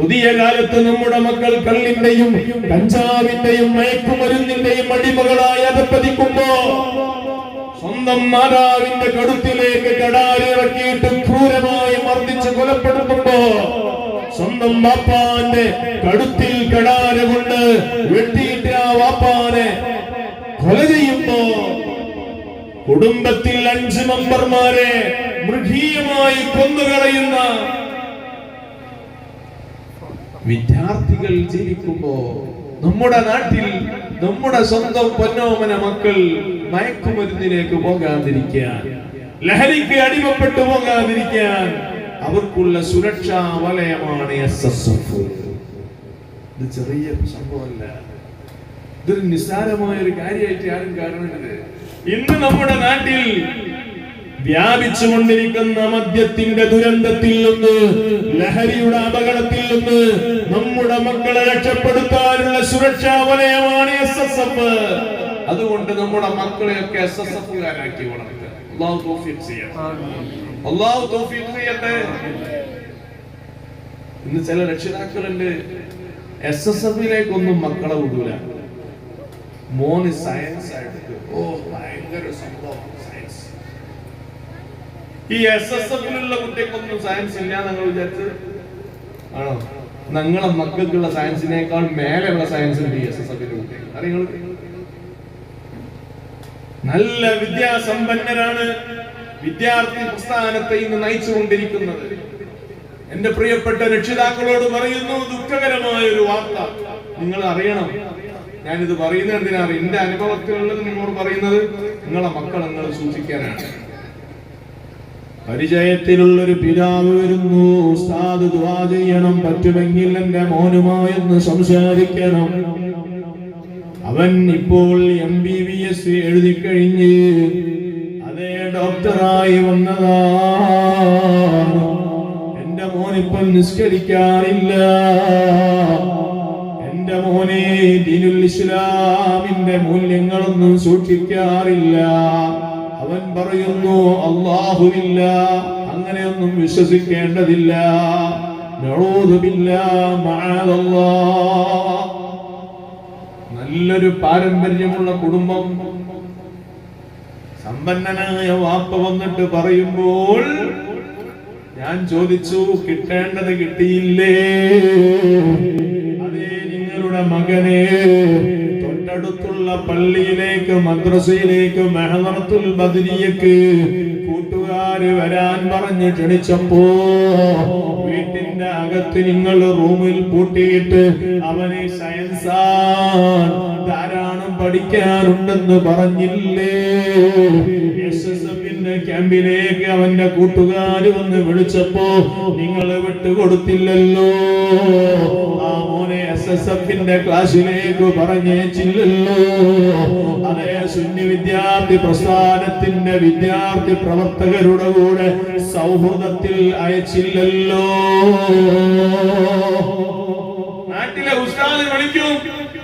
പുതിയ കാലത്ത് നമ്മുടെ മക്കൾ കള്ളിന്റെയും കഞ്ചാവിന്റെയും മയക്കുമരുന്നിന്റെയും അടിമകളായി അധപ്പതിക്കുമ്പോ സ്വന്തം മാതാവിന്റെ കടുത്തിലേക്ക് കടാലിറക്കിയിട്ട് ക്രൂരമായി മർദ്ദിച്ച് കൊലപ്പെടുത്തുമ്പോ സ്വന്തം വാപ്പാന്റെ കടുത്തിൽ കൊണ്ട് വെട്ടിയിട്ട് ആ വാപ്പാനെ കൊല ചെയ്യുമ്പോ കുടുംബത്തിൽ അഞ്ച് മെമ്പർമാരെ മൃഗീയമായി കൊന്നുകളയുന്ന വിദ്യാർത്ഥികൾ ജീവിക്കുമ്പോ നമ്മുടെ നാട്ടിൽ നമ്മുടെ സ്വന്തം പൊന്നോമന മക്കൾ മയക്കുമരുന്നിലേക്ക് പോകാതിരിക്കാൻ ലഹരിക്ക് അടിമപ്പെട്ടു പോകാതിരിക്കാൻ അവർക്കുള്ള സുരക്ഷാ വലയമാണ് എസ് എസ് എഫ് ഇത് ചെറിയ സംഭവമല്ല. ഇതൊരു നിസ്സാരമായ ഒരു കാര്യമായിട്ട് ആരും കാണുന്നത് ഇന്ന് നമ്മുടെ നാട്ടിൽ വ്യാപിച്ചുകൊണ്ടിരിക്കുന്ന മദ്യത്തിന്റെ ദുരന്തത്തിൽ നിന്ന് ലഹരിയുടെ അപകടത്തിൽ നിന്ന് നമ്മുടെ മക്കളെ രക്ഷപ്പെടുത്താനുള്ള സുരക്ഷാ വലയമാണ് എസ് എസ് എഫ് അതുകൊണ്ട് നമ്മുടെ മക്കളെയൊക്കെ എസ് എസ് എഫുകാരാക്കി വളർത്തുക. അള്ളാഹു തൗഫീഖ് ചെയ്യട്ടെ അള്ളാഹു തൗഫീഖ് ചെയ്യട്ടെ. ഇന്ന് ചില രക്ഷിതാക്കളുണ്ട് എസ് എസ് എഫിലേക്കൊന്നും മക്കളെ വിടൂല. മോന് സയൻസ് ആയിട്ട് ഓ ഭയങ്കര സംഭവം ഈ എസ് എസ് എഫിലുള്ള കുട്ടികൾക്കൊന്നും സയൻസ് ഇല്ല നിങ്ങൾ വിചാരിച്ചത്. ആണോ? ഞങ്ങളെ മക്കൾക്കുള്ള സയൻസിനേക്കാൾ മേലെയുള്ള സയൻസ് ഉണ്ട് എസ് എസ് എഫിന്റെ കുട്ടികൾ. അറിയോ നല്ല വിദ്യാസമ്പന്നരാണ് വിദ്യാർത്ഥി പ്രസ്ഥാനത്തെ ഇന്ന് നയിച്ചുകൊണ്ടിരിക്കുന്നത്. എന്റെ പ്രിയപ്പെട്ട രക്ഷിതാക്കളോട് പറയുന്നു ദുഃഖകരമായ ഒരു വാർത്ത. നിങ്ങൾ അറിയണം. ഞാനിത് പറയുന്നത് എന്തിനാണ്? എന്റെ അനുഭവത്തിലുള്ളത് നിങ്ങളോട് പറയുന്നത്. നിങ്ങളെ മക്കൾ നിങ്ങൾ സൂക്ഷിക്കാനാണ്. പരിചയത്തിലുള്ളൊരു പിതാവ് വരുന്നു. ഉസ്താദ് ദുആ ചെയ്യണം. പറ്റുമെങ്കിൽ എന്റെ മോനുമായെന്ന് സംസാരിക്കണം. അവൻ ഇപ്പോൾ എം ബി ബി എസ് എഴുതി കഴിഞ്ഞ് അതേ ഡോക്ടറായി വന്നതാ. എന്റെ മോനിപ്പം നിസ്കരിക്കാറില്ല. എന്റെ മോനെ ദീനുൽ ഇസ്ലാമിന്റെ മൂല്യങ്ങളൊന്നും സൂക്ഷിക്കാറില്ല. അവൻ പറയുന്നു അള്ളാഹുവില്ല അങ്ങനെയൊന്നും വിശ്വസിക്കേണ്ടതില്ല. നല്ലൊരു പാരമ്പര്യമുള്ള കുടുംബം. സമ്പന്നനായ വാപ്പ വന്നിട്ട് പറയുമ്പോൾ ഞാൻ ചോദിച്ചു കിട്ടേണ്ടത് കിട്ടിയില്ലേ? അതേ നിങ്ങളുടെ മകനെ. തൊട്ടടുത്തുള്ള പള്ളിയിലേക്ക് മദ്രസയിലേക്ക് മെഹനത്തുൽ ബദരിയക്ക് കൂട്ടുകാര് വരാൻ പറഞ്ഞ് ക്ഷണിച്ചപ്പോ വീട്ടിന്റെ അകത്ത് നിങ്ങൾ റൂമിൽ പൂട്ടിയിട്ട് അവനെ സയൻസാ ധാരാളം പഠിക്കാനുണ്ടെന്ന് പറഞ്ഞില്ലേ? എസ് എഫിന്റെ ക്യാമ്പിലേക്ക് അവന്റെ കൂട്ടുകാര് വന്ന് വിളിച്ചപ്പോ നിങ്ങൾ വിട്ടുകൊടുത്തില്ലല്ലോ. ആ മോനെ എസ് എസ് എഫിന്റെ ക്ലാസ്സിലേക്ക് പറഞ്ഞേച്ചില്ലല്ലോ. അതേ സുന്നി വിദ്യാർത്ഥി പ്രസ്ഥാനത്തിന്റെ വിദ്യാർത്ഥി പ്രവർത്തകരുടെ കൂടെ സൗഹൃദത്തിൽ അയച്ചില്ലല്ലോ. നാട്ടിലെ ഉസ്താദ് വിളിക്കും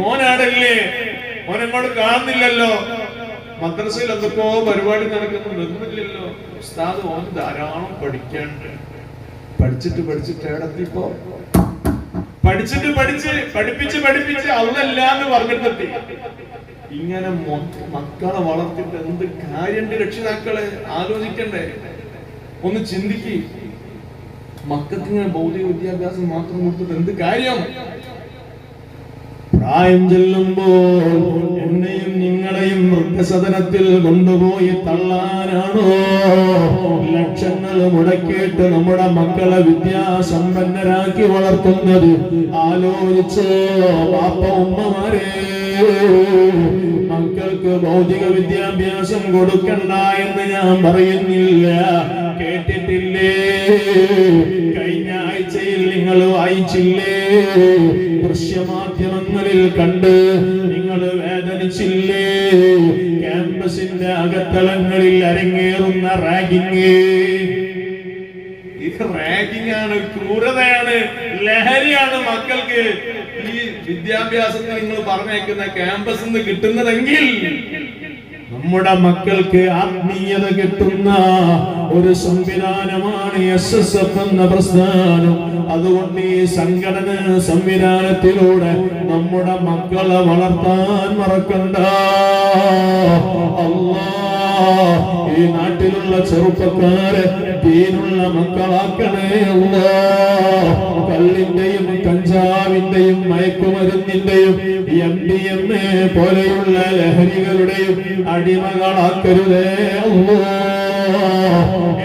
മോനാടല്ലേ? മോനങ്ങോട്ട് കാണുന്നില്ലല്ലോ. മദ്രസയിൽ എന്തൊക്കെയോ പരിപാടി നടക്കുന്നുണ്ട്. ഒന്നുമില്ലല്ലോ ഉസ്താദ് ഓൻ ധാരാളം പഠിക്കാണ്ട്. പഠിച്ചിട്ട് പഠിച്ചിട്ട് എവിടെത്തിപ്പോ പഠിച്ചിട്ട് പഠിച്ച് പഠിപ്പിച്ച് പഠിപ്പിച്ച് അവളല്ലാന്ന് പറഞ്ഞിട്ടെത്തി. ഇങ്ങനെ മക്കളെ വളർത്തിട്ട് എന്ത് കാര്യണ്ട് രക്ഷിതാക്കളെ? ആലോചിക്കണ്ടേ. ഒന്ന് ചിന്തിക്ക്. മക്കൾക്ക് ഇങ്ങനെ ഭൗതിക വിദ്യാഭ്യാസം മാത്രം കൊടുത്തിട്ട് എന്ത് കാര്യം? പ്രായം ചെല്ലുമ്പോൾ എന്നെയും നിങ്ങളെയും വൃദ്ധസദനത്തിൽ കൊണ്ടുപോയി തള്ളാനാണോ? ലക്ഷങ്ങൾ മുടക്കിയിട്ട് നമ്മുടെ മക്കളെ വിദ്യാസമ്പന്നരാക്കി വളർത്തുന്നത് ആലോചിച്ചോ പാപ്പ ഉമ്മമാരെ? മക്കൾക്ക് ഭൗതിക വിദ്യാഭ്യാസം കൊടുക്കണ്ട എന്ന് ഞാൻ പറയുന്നില്ല. കേട്ടിട്ടില്ലേ? കഴിഞ്ഞ ആഴ്ചയിൽ നിങ്ങൾ വായിച്ചില്ലേ? ദൃശ്യമാധ്യമങ്ങളിൽ കണ്ട് നിങ്ങൾ വേദനിച്ചില്ലേ? ക്യാമ്പസിന്റെ അകത്തളങ്ങളിൽ അരങ്ങേറുന്ന റാഗിങ്. ഇത് റാഗിംഗ് ആണ് ക്രൂരതയാണ് ലഹരിയാണ് മക്കൾക്ക്. ഈ വിദ്യാഭ്യാസത്തിൽ നിങ്ങൾ പറഞ്ഞേക്കുന്ന ക്യാമ്പസിൽ നിന്ന് കിട്ടുന്നതെങ്കിൽ നമ്മുടെ മക്കൾക്ക് ആത്മീയത കിട്ടുന്ന ഒരു സംവിധാനമാണ് എസ് എസ് എഫ് എന്ന പ്രസ്ഥാനം. അതുകൊണ്ട് ഈ സംഘടന സംവിധാനത്തിലൂടെ നമ്മുടെ മക്കളെ വളർത്താൻ മറക്കണ്ട. അല്ലാ ഈ നാട്ടിലുള്ള ചെറുപ്പക്കാരെ ദീനുള്ള മക്കളാക്കണേ അല്ലോ. കല്ലിന്റെയും കഞ്ചാവിന്റെയും മയക്കുമരുന്നിന്റെയും എം ഡി എം എ പോലെയുള്ള ലഹരികളുടെയും അടിമകളാക്കരുതേ അല്ലാ.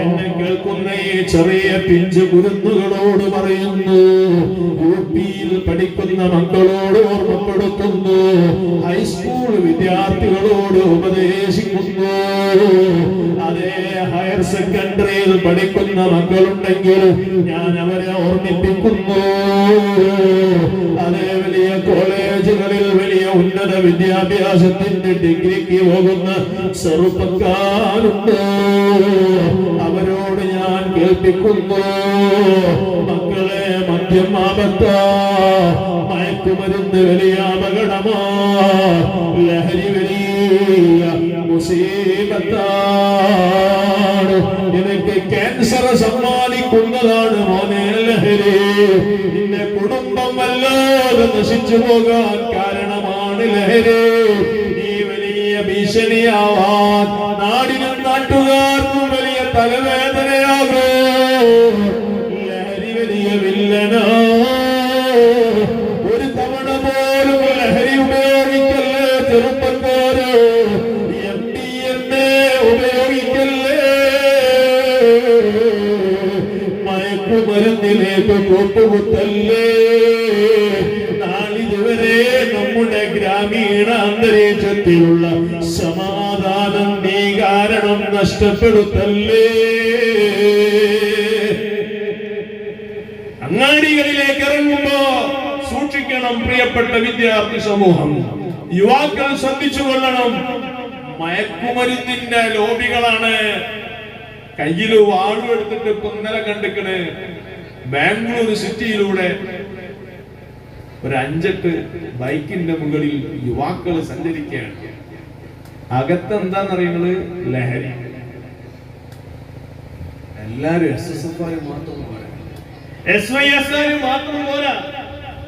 എന്നെ കേൾക്കുന്ന ഈ ചെറിയ പിഞ്ചു കുരുന്നുകളോട് പറയുന്നു. യു പിയിൽ പഠിക്കുന്ന മക്കളോട് ഓർമ്മപ്പെടുത്തുന്നു. ഹൈസ്കൂൾ വിദ്യാർത്ഥികളോട് ഉപദേശിക്കുന്നു. അതേ ഹയർ സെക്കൻഡറിയിൽ പഠിക്കുന്ന മക്കളുണ്ടെങ്കിൽ ഞാൻ അവരെ ഓർമ്മിപ്പിക്കുന്നു. അതേ വലിയ കോളേജുകളിൽ വലിയ ഉന്നത വിദ്യാഭ്യാസത്തിന്റെ ഡിഗ്രിക്ക് പോകുന്ന ചെറുപ്പക്കാരുണ്ട്. അവരോട് ഞാൻ കേൾപ്പിക്കുന്നു. മക്കളെ മദ്യം ആപത്ത. മയക്കുമരുന്ന് വലിയ അപകടമാ. ലഹരി വലിയ മുസീബത്താണ്. നിനക്ക് ക്യാൻസർ സമ്മാനിക്കുന്നതാണ് മോനെ ലഹരി. നിന്റെ കുടുംബം വല്ലാതെ നശിച്ചു പോകാൻ കാരണമാണ് ലഹരി. ഈ വലിയ ഭീഷണിയാവാൻ ചെറുപ്പക്കാര് എം ഡി എന്നെ ഉപയോഗിക്കല്ലേ? മയക്കുമരുന്നിലേക്ക് കൂട്ടുകുത്തല്ലേ നാളിതുവരെ നമ്മുടെ ഗ്രാമീണ അന്തരീക്ഷത്തിലുള്ള സമാധാനം നീ കാരണം നഷ്ടപ്പെടുത്തല്ലേ? അങ്ങാടികളിലേക്ക് ഇറങ്ങുമ്പോ സൂക്ഷിക്കണം പ്രിയപ്പെട്ട വിദ്യാർത്ഥി സമൂഹം. യുവാക്കൾ ശ്രദ്ധിച്ചു കൊള്ളണം. മയക്കുമരുന്നിന്റെ ലോബികളാണ്. കയ്യിൽ വാളും എടുത്തിട്ട് ഇപ്പൊ കണ്ടിക്കണ്. ബാംഗ്ലൂർ സിറ്റിയിലൂടെ ഒരു അഞ്ചെട്ട് ബൈക്കിന്റെ മുകളിൽ യുവാക്കൾ സഞ്ചരിക്കുകയാണ്. അകത്ത് എന്താന്നറിയുന്നത് ലഹരി. എല്ലാരും എസ് എസ് എഫ് മാത്രം പോരാ. എസ് വൈ എസ് മാത്രം പോരാ.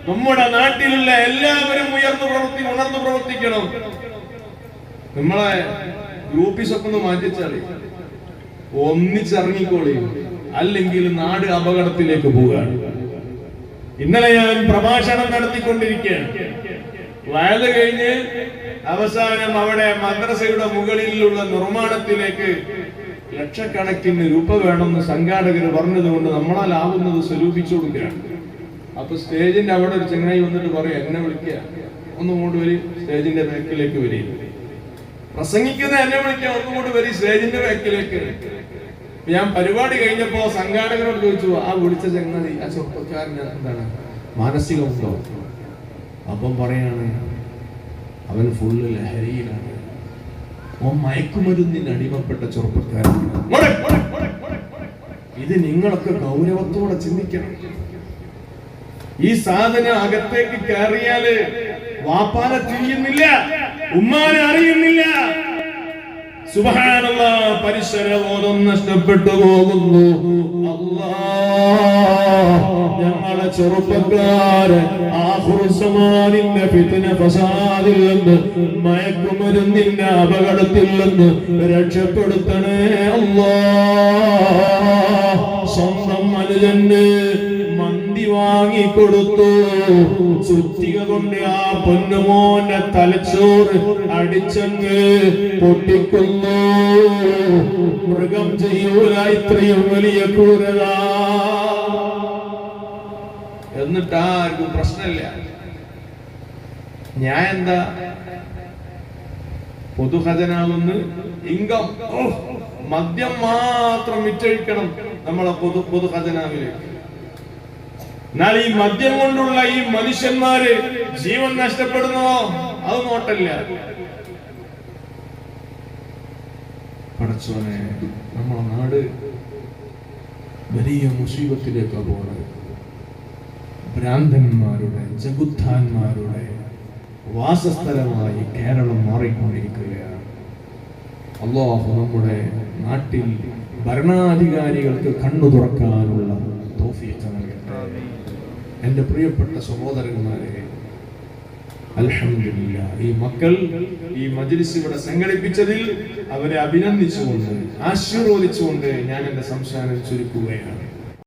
നമ്മുടെ നാട്ടിലുള്ള എല്ലാവരും ഉയർന്നു പ്രവർത്തി ഉണർന്നു പ്രവർത്തിക്കണം. നമ്മളെ ഗ്രൂപ്പിസൊക്കെ ഒന്ന് മാറ്റിച്ചാൽ ഒന്നിച്ചിറങ്ങിക്കോളി. അല്ലെങ്കിൽ നാട് അപകടത്തിലേക്ക് പോവുകയാണ്. ഇന്നലെ ഞാൻ പ്രഭാഷണം നടത്തിക്കൊണ്ടിരിക്കുകയാണ്. വയത് കഴിഞ്ഞ് അവസാനം അവിടെ മദ്രസയുടെ മുകളിലുള്ള നിർമ്മാണത്തിലേക്ക് ലക്ഷക്കണക്കിന് രൂപ വേണമെന്ന് സംഘാടകർ പറഞ്ഞതുകൊണ്ട് നമ്മളാലാവുന്നത് സ്വരൂപിച്ചു കൊടുക്കുകയാണ്. അപ്പൊ സ്റ്റേജിന്റെ അവിടെ ഒരു ചെങ്ങായി വന്നിട്ട് പറയും എന്നെ വിളിക്കുക ഒന്നും കൊണ്ട് വരി സ്റ്റേജിന്റെ ബാക്കിലേക്ക് വരി. പ്രസംഗിക്കുന്ന എന്നെ വിളിക്കുക ഒന്നും കൊണ്ട് വരി സ്റ്റേജിന്റെ ബാക്കിലേക്ക്. ഞാൻ പരിപാടി കഴിഞ്ഞപ്പോ സംഘാടകരോട് ചോദിച്ചു ആ വിളിച്ച ചങ്ങാതി ആ ചെറുപ്പക്കാരൻ എന്താണ്? മാനസികമുണ്ടോ അപ്പം പറയാണ് അവൻ ഫുള്ള് ലഹരിയിലാണ്. ഓ മയക്കുമരുന്നിന് അടിമപ്പെട്ട മോളെ. ഇത് നിങ്ങളൊക്കെ ഗൗരവത്തോടെ ചിന്തിക്കണം. ഈ സാധനം അകത്തേക്ക് കയറിയാൽ വാപ്പാനെ തിരിയുന്നില്ല ഉമ്മാനെ അറിയുന്നില്ല. സുബഹാനല്ല പരിസരബോധം നഷ്ടപ്പെട്ടു പോകുന്നു. അല്ലാ ഞങ്ങളെ ചെറുപ്പക്കാര് ആഹുസമാനിന്റെ ഫിത്തിന ഫസാദിൽ നിന്ന് മയക്കുമരുന്നിന്റെ അപകടത്തിൽ നിന്ന് രക്ഷപ്പെടുത്തണേ അല്ലാ സ്വന്തം മന്തി വാങ്ങിക്കൊടുത്തു. ചുറ്റിക കൊണ്ട് ആ പൊന്നുമോന്റെ തലച്ചോറ് അടിച്ചങ്ങ് പൊട്ടിക്കുന്നു. മൃഗം ചെയ്യൂല ഇത്രയും വലിയ ക്രൂരത. എന്നിട്ട് ആർക്കും പ്രശ്നമില്ല. ഞാൻ എന്താ പൊതുഖജനാവെന്ന് ഇൻകം മദ്യം മാത്രം വിറ്റഴിക്കണം നമ്മളെ പൊതു പൊതുഖജനാവിലേക്ക്. എന്നാൽ ഈ മദ്യം കൊണ്ടുള്ള ഈ മനുഷ്യന്മാര് ജീവൻ നഷ്ടപ്പെടുന്നോ? അത് നോട്ടല്ല. പടച്ചോനെ നമ്മളെ നാട് വലിയ മുസീബത്തിലേക്ക് പോണത്. ഭ്രാന്തന്മാരുടെ ജഗുദ്ധാന്മാരുടെ വാസസ്ഥലമായി കേരളം മാറിക്കൊണ്ടിരിക്കുകയാണ്. അള്ളാഹു നമ്മുടെ നാട്ടിൽ ഭരണാധികാരികൾക്ക് കണ്ണു തുറക്കാനുള്ള തോഫിയൊക്കെ നൽകട്ടെ. എന്റെ പ്രിയപ്പെട്ട സഹോദരന്മാരെ അലഹമില്ല ഈ മക്കൾ ഈ മജ്ലിസ് ഇവിടെ സംഘടിപ്പിച്ചതിൽ അവരെ അഭിനന്ദിച്ചുകൊണ്ട് ആശീർവദിച്ചുകൊണ്ട് ഞാൻ എന്റെ സംസാരം ചുരുക്കുകയാണ്.